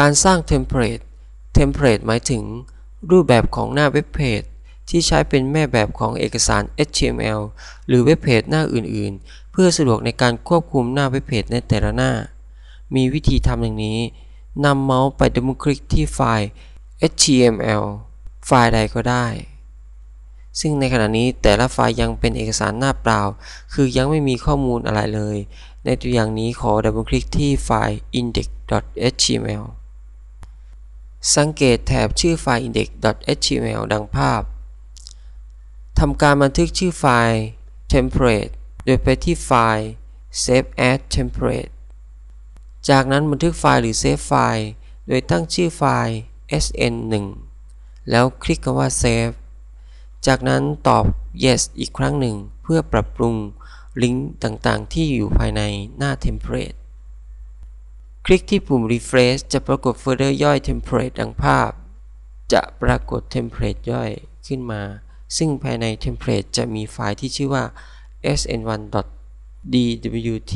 การสร้างเทมเพลต เทมเพลตหมายถึง รูปแบบของหน้าเว็บเพจที่ใช้เป็นแม่แบบของเอกสาร HTML หรือเว็บเพจหน้าอื่นๆ เพื่อสะดวกในการควบคุมหน้าเว็บเพจในแต่ละหน้า มีวิธีทำอย่างนี้ นำเมาส์ไปดับเบิลคลิกที่ไฟล์ HTML ไฟล์ใดก็ได้ ซึ่งในขณะนี้แต่ละไฟล์ยังเป็นเอกสารหน้าเปล่า คือยังไม่มีข้อมูลอะไรเลย ในตัวอย่างนี้ขอดับเบิลคลิกที่ไฟล์ index.html สังเกตแถบชื่อไฟล์ index.html ดังภาพ ทำการบันทึกชื่อไฟล์ template โดยไปที่ไฟล์ save as template จากนั้นบันทึกไฟล์หรือ save ไฟล์ โดยตั้งชื่อไฟล์ sn1 แล้วคลิกคำว่า save จากนั้นตอบ yes อีกครั้งหนึ่งเพื่อปรับปรุงลิงก์ต่างๆ ที่อยู่ภายในหน้า template คลิกที่ปุ่ม refresh จะปรากฏโฟลเดอร์ย่อย template ดังภาพ จะปรากฏ template ย่อยขึ้นมา ซึ่งภายใน template จะมีไฟล์ที่ชื่อว่า sn1.dwt